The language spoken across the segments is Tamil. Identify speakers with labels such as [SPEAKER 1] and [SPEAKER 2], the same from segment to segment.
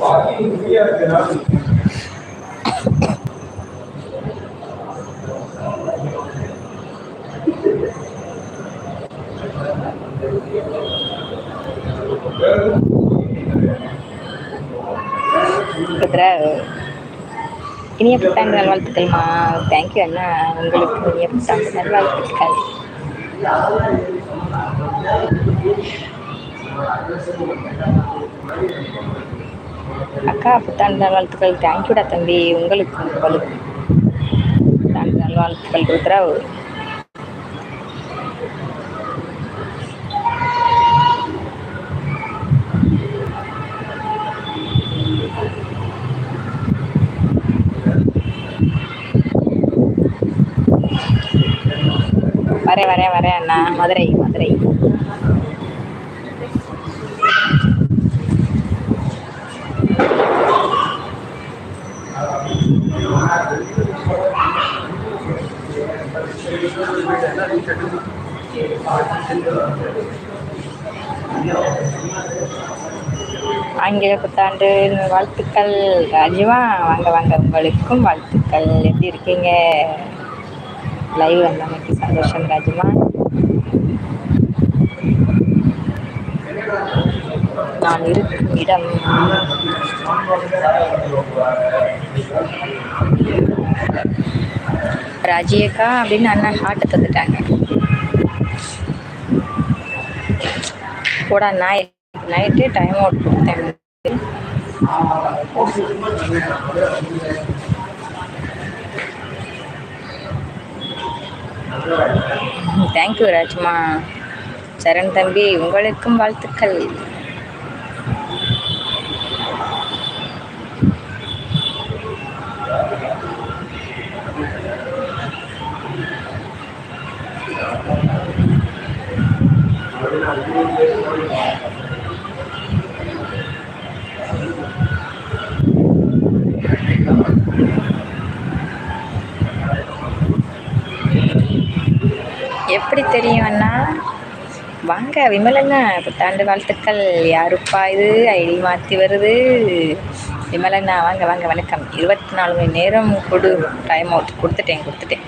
[SPEAKER 1] பாக்கி ஃப்ரீயா இருக்கிறான் ருத்ரா இனிய புத்தாண்டு நல்வாழ்த்துக்கள்மா தேங்க்யூ அண்ணா. உங்களுக்கு இனிய புத்தாண்டு நல்வாழ்த்துக்கள். அக்கா புத்தாண்டு நல்வாழ்த்துக்கள். தேங்க்யூடா தம்பி. உங்களுக்கு உங்களுக்கு புத்தாண்டு நல்வாழ்த்துக்கள். ருத்ரா வரேன் மதுரை மதுரை. ஆங்கில புத்தாண்டு வாழ்த்துக்கள் ராஜிமா வாங்க வாங்க. உங்களுக்கும் வாழ்த்துக்கள். எப்படி இருக்கீங்க? லைவ் வந்தமைக்கு சந்தோஷம் ராஜிமா நான் இருக்கும் இடம் ராஜியக்கா அப்படின்னு அண்ணா ஹார்ட்டை தந்துட்டாங்க. கூட நாய் நைட்டு டைம் அவுட் கொடுத்தேன் தேங்க்யூ ராஜ்மா சரண் தம்பி உங்களுக்கும் வாழ்த்துக்கள். எப்படி தெரியும் அண்ணா வாங்க விமலண்ணா. புத்தாண்டு வாழ்த்துக்கள். யாருப்பா இது? ஐடி மாற்றி வருது. விமலண்ணா வாங்க வாங்க வணக்கம். இருபத்தி நாலு மணி நேரம் கொடு. டைம் அவுட் கொடுத்துட்டேன் கொடுத்துட்டேன்.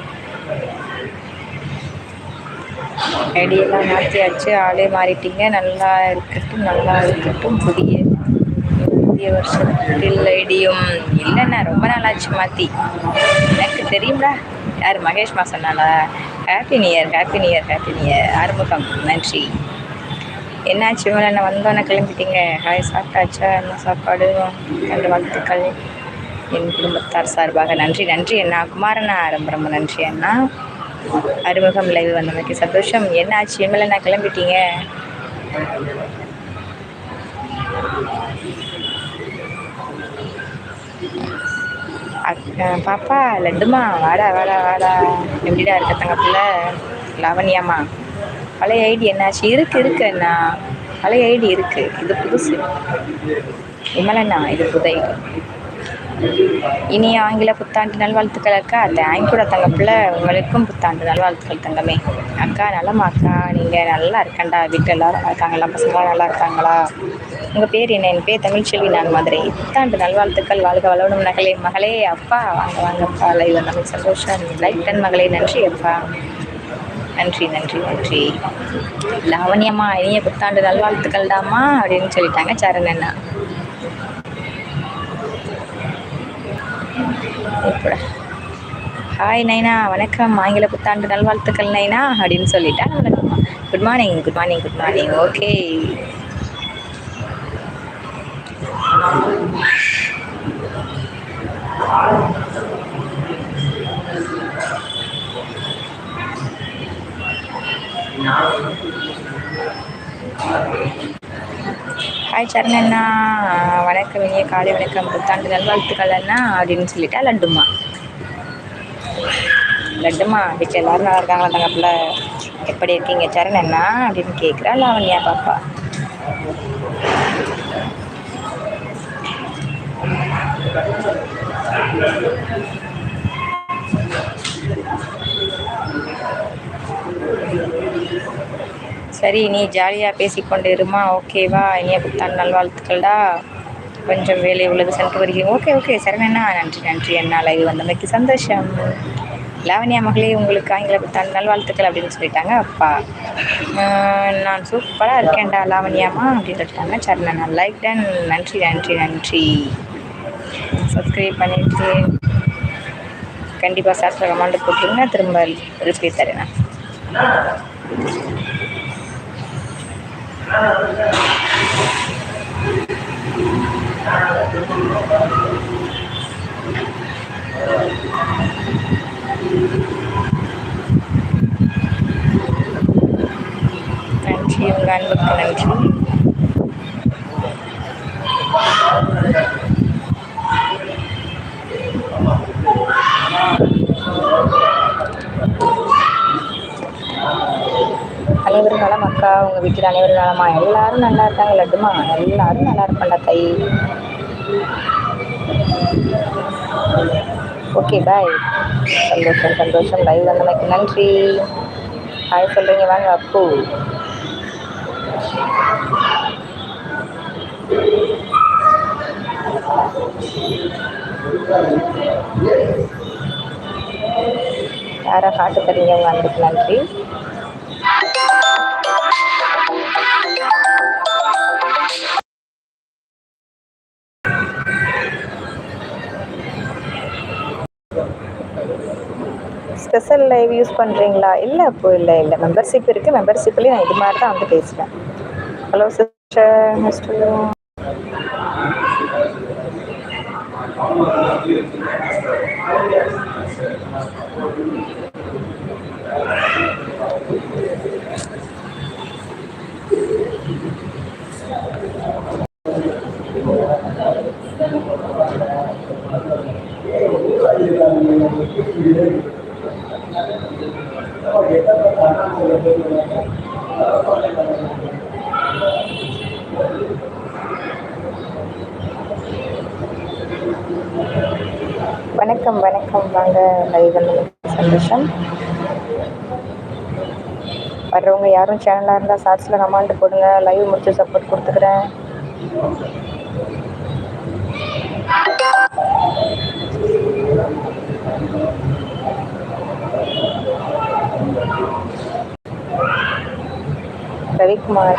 [SPEAKER 1] ஐடியெல்லாம் மாற்றியாச்சு ஆளே மாறிட்டீங்க. நல்லா இருக்கட்டும் நல்லா இருக்கட்டும். புதிய புதிய வருஷத்தில் ஐடியும் இல்லைண்ணா. ரொம்ப நாளாச்சு மாற்றி எனக்கு தெரியும்டா. யார் மகேஷ்மா சொன்னாலா happy new year happy new year happy new year Arumugam நன்றி. என்னாச்சு? மேலே என்ன வந்தோன்னே கிளம்பிட்டீங்க. ஹாய் சாப்பிட்டாச்சா? என்ன சாப்பாடு? நல்ல வாழ்த்துக்கள். என் குடும்பத்தார் சார்பாக நன்றி நன்றி. அண்ணா குமாரண்ணா ரொம்ப ரொம்ப நன்றி அண்ணா. அறிமுகம் லைவ் வந்தமைக்கு சந்தோஷம். என்னாச்சு? மேலே என்ன கிளம்பிட்டீங்க. பாப்பா லட்டுமா வாடா வாடா வாடா. எப்படிடா இருக்க தங்கத்தில் பிள்ளை? பழைய ஐடி என்னாச்சு? இருக்கு இருக்கு அண்ணா. பழைய ஐடி இருக்கு. இது புதுசு. விமலண்ணா இது புதை. இனி ஆங்கில புத்தாண்டு நல்வாழ்த்துக்கள் அக்கா. தேங்க்யூடா தங்க உங்களுக்கும் புத்தாண்டு நல்வாழ்த்துக்கள் தங்கமே. அக்கா நலமா அக்கா. நீங்கள் நல்லா இருக்கண்டா? வீட்டில் எல்லாரும் நல்லா இருக்காங்களா? பசங்களாம் நல்லா இருக்காங்களா? உங்கள் பேர் என்ன? என் பேர் தமிழ்ச்செல்வி நான் மதுரை. புத்தாண்டு நல்வாழ்த்துக்கள். வாழ்க வளவனும் நகலே மகளே அப்பா. வாங்க வாங்கப்பா லைவ் நமக்கு சந்தோஷம். லைக் டன் மகளே நன்றி அப்பா. நன்றி நன்றி நன்றி. லாவண்யம்மா இனிய புத்தாண்டு நல்வாழ்த்துக்கள் தாம்மா அப்படின்னு சொல்லிட்டாங்க சரணண்ணா. கூப்பிட. ஹாய் நைனா. வணக்கம். ஆங்கில புத்தாண்டு நல்வாழ்த்துக்கள் நைனா அப்படின்னு சொல்லிட்டேன் good morning good morning good morning okay hi சரணண்ணா வணக்கம் இனிய காலை வணக்கம் புத்தாண்டு நல்வாழ்த்துக்கள் அண்ணா அப்படின்னு சொல்லிட்டா லட்டுமா. லட்டுமா வீட்டில் எல்லோரும் நல்லா இருக்காங்களா தங்கப்பில் எப்படி இருக்கீங்க சரண் அண்ணா அப்படின்னு கேட்குறா லாவண்யா பாப்பா. சரி நீ ஜாலியாக பேசிக்கொண்டு இருமா ஓகேவா இனிய புத்தாண்டு நல்வாழ்த்துக்கள்டா. கொஞ்சம் வேலை உள்ளது சென்று வருகிறேன் ஓகே ஓகே சரணண்ணா நன்றி நன்றி. என்ன லைவ் வந்தமைக்கு சந்தோஷம். லாவண்யா மகளே உங்களுக்கு ஆங்கில புத்தாண்டு நல்வாழ்த்துக்கள் அப்படின்னு சொல்லிட்டாங்க. அப்பா நான் சூப்பராக இருக்கேன்டா லாவண்யாமா அப்படின்னு சொல்லிட்டாங்க. சரணண்ணா லைக் டன் நன்றி நன்றி நன்றி. சப்ஸ்கிரைப் பண்ணிவிட்டு கண்டிப்பாக சாஸ்திர கமாண்டு போட்டுருங்க திரும்ப ரிப்ளை தரேன் Ah, அனைவரும் நலம் அக்கா. உங்கள் வீட்டில் அனைவரும் நலமா எல்லாரும் நல்லா இருக்காங்க லட்டுமா? எல்லாரும் நல்லா இருப்பாண்டா தை ஓகே பாய் சந்தோஷம் சந்தோஷம். லைவ் வந்தமைக்கு நன்றி. ஹாய் சொல்கிறீங்க வாங்க அப்பு. யாரை ஹாட்டு தரீங்க? உங்கள் அன்புக்கு நன்றி. ஸ்பெஷல் லைவ் யூஸ் பண்ணுறீங்களா இல்லை அப்போ இல்லை இல்லை. மெம்பர்ஷிப் இருக்குது மெம்பர்ஷிப்லேயும் நான் இது மாதிரி தான் வந்து பேசுகிறேன் ஹலோ சிஸ்டர் மிஸ்டர் வணக்கம் வணக்கம். வாங்க லைவ் சந்தோஷம். வர்றவங்க யாரும் சேனலாக இருந்தால் ஷார்ட்ஸில் கமாண்ட் போடுங்க. லைவ் முடிச்சு சப்போர்ட் கொடுத்துக்கிறேன். रवि कुमार